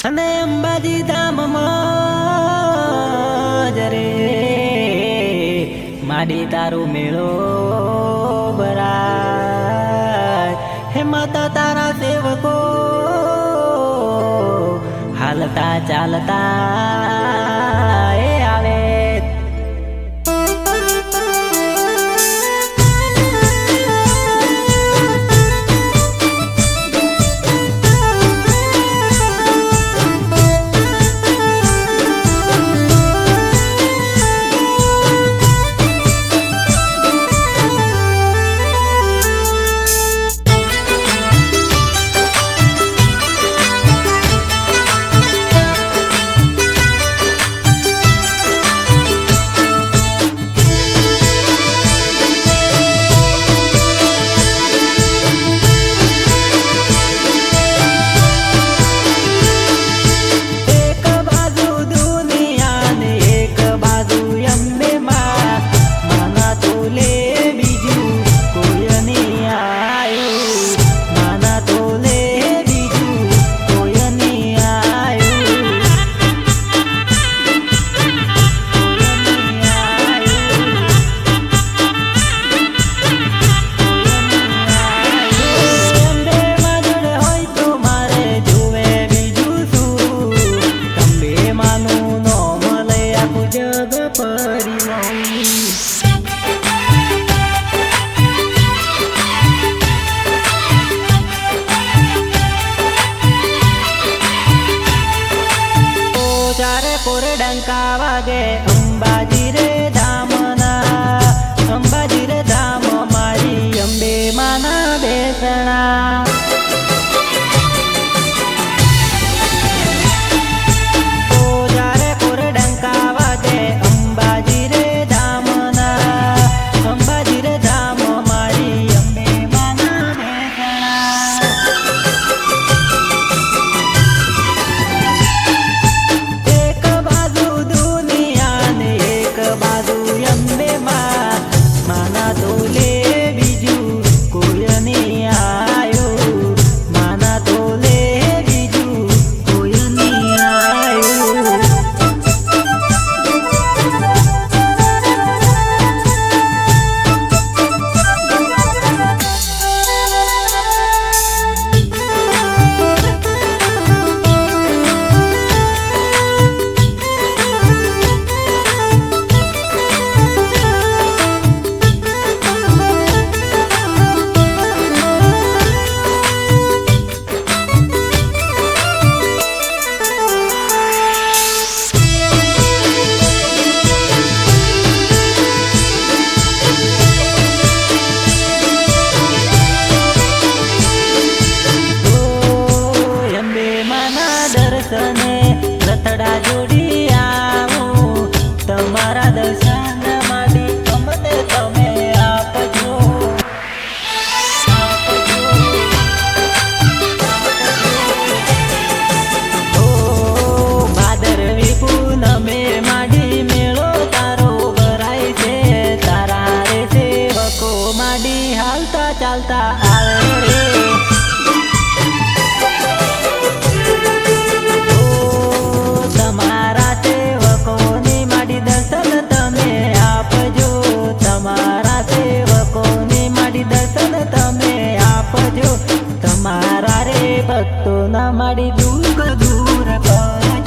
અને અંબાજી ધામમાં જરે માડી તારો મેળો બરાય હે માતા તારા સેવકો હાલતા ચાલતા કોરડંકાવાગે અંબાજી રે ની હાલતા ચાલતા આવે રે તમારા સેવકોની માડી દર્શન તમે આપજો. તમારા સેવકોની માડી દર્શન તમે આપજો. તમારા રે ભક્તોના માડી દુઃખ દૂર કરાય